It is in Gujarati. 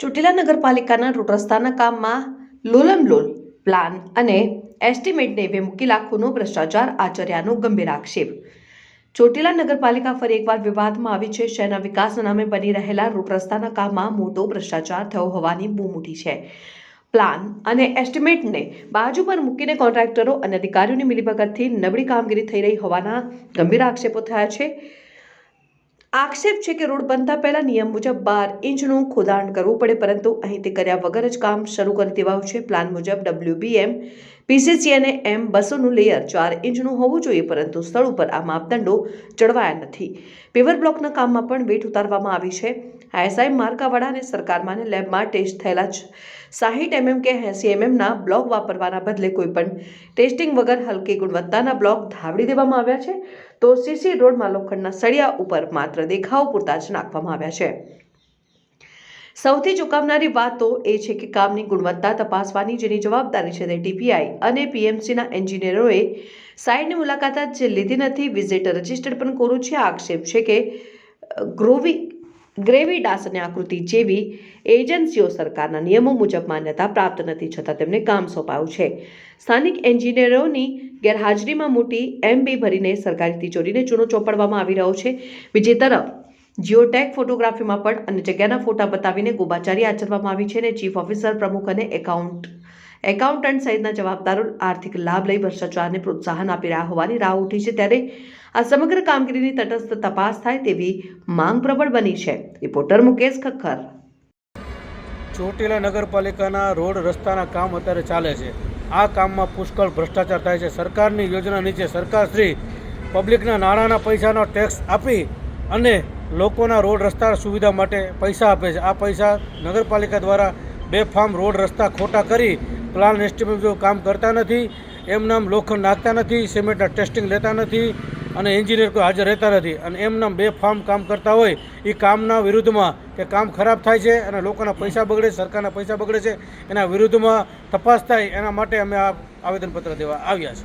ચોટીલા નગરપાલિકાના રોડ રસ્તાના કામમાં લોલમલોલ પ્લાન અને એસ્ટિમેટને વે મૂકી લાખોનો ભ્રષ્ટાચાર આચર્યાનો ગંભીર આક્ષેપ. ચોટીલા નગરપાલિકા ફરી એકવાર વિવાદમાં આવી છે. શહેરના વિકાસના નામે બની રહેલા રોડ રસ્તાના કામમાં મોટો ભ્રષ્ટાચાર થયો હોવાની બૂમ ઉઠી છે. પ્લાન અને એસ્ટિમેટને બાજુ પર મૂકીને કોન્ટ્રાક્ટરો અને અધિકારીઓની મિલીભગતથી નબળી કામગીરી થઈ રહી હોવાના ગંભીર આક્ષેપો થયા છે. આક્ષેપ છે કે રોડ બનતા પહેલા નિયમ મુજબ બાર ઇંચનું ખોદાણ કરવું પડે, પરંતુ અહીં તે કર્યા વગર જ કામ શરૂ કરી દેવાયું છે. પ્લાન મુજબ ડબ્લ્યુબીએમ પીસીસી અને એમ બસોનું લેયર ચાર ઇંચનું હોવું જોઈએ, પરંતુ સ્થળ ઉપર આ માપદંડો જળવાયા નથી. પેવર બ્લોકના કામમાં પણ વેટ ઉતારવામાં આવી છે. આઈએસઆઈ માર્કાવાળા અને સરકારમાં અને લેબમાં ટેસ્ટ થયેલા સાહીઠ એમએમ કે એંસી એમએમના બ્લોક વાપરવાના બદલે કોઈપણ ટેસ્ટિંગ વગર હલકી ગુણવત્તાના બ્લોક ધાવડી દેવામાં આવ્યા છે. તો સીસી રોડમાં લોખંડના સળિયા ઉપર માત્ર દેખાવ પૂરતા જ નાખવામાં આવ્યા છે. સૌથી ચોંકાવનારી વાત તો એ છે કે કામની ગુણવત્તા તપાસવાની જેની જવાબદારી છે તે ટીપીઆઈ અને પીએમસીના એન્જિનિયરોએ સાઇટની મુલાકાત જ લીધી નથી, વિઝિટર રજિસ્ટર્ડ પણ કોરું છે. આક્ષેપ છે કે ગ્રોવી ગ્રેવિડાસ અને આકૃતિ જેવી એજન્સીઓ સરકારના નિયમો મુજબ માન્યતા પ્રાપ્ત નથી છતાં તેમને કામ સોંપાયું છે. સ્થાનિક એન્જિનિયરોની ગેરહાજરીમાં મોટી એમબી ભરીને સરકારી તિજોરીને ચૂનો ચોપડવામાં આવી રહ્યો છે. બીજી તરફ જીઓટેક ફોટોગ્રાફીમાં પણ અન્ય જગ્યાના ફોટા બતાવીને ગોબાચારી આચરવામાં આવી છે અને ચીફ ઓફિસર પ્રમુખ અને એકાઉન્ટ એકાઉન્ટન્ટ સહિતના જવાબદારો આર્થિક લાભ લઈ ભ્રષ્ટાચારને પ્રોત્સાહન આપી રહ્યા હોવાની રાહ ઉઠી છે. ત્યારે આ સમગ્ર કામગીરીની તટસ્થ તપાસ થાય તેવી માંગ પ્રબળ બની છે. રિપોર્ટર મુકેશ ખક્કર. ચોટીલા નગરપાલિકાના રોડ રસ્તાના કામ અત્યારે ચાલે છે. આ કામમાં પુષ્કળ ભ્રષ્ટાચાર થાય છે. સરકારની યોજના નીચે સરકારશ્રી પબ્લિકના નાણાંના પૈસાનો ટેક્સ આપી અને લોકોના રોડ રસ્તા સુવિધા માટે પૈસા આપે છે. આ પૈસા નગરપાલિકા દ્વારા બેફામ રોડ રસ્તા ખોટા કરી પ્લાન એસ્ટિમેટ જો કામ કરતા નથી એમનામ લોખંડ નાખતા નથી, સિમેન્ટના ટેસ્ટિંગ લેતા નથી અને એન્જિનિયર કોઈ હાજર રહેતા નથી. અને એમનામ બે ફાર્મ કામ કરતા હોય એ કામના વિરુદ્ધમાં કે કામ ખરાબ થાય છે અને લોકોના પૈસા બગડે, સરકારના પૈસા બગડે છે, એના વિરુદ્ધમાં તપાસ થાય, એના માટે અમે આ આવેદનપત્ર દેવા આવ્યા છે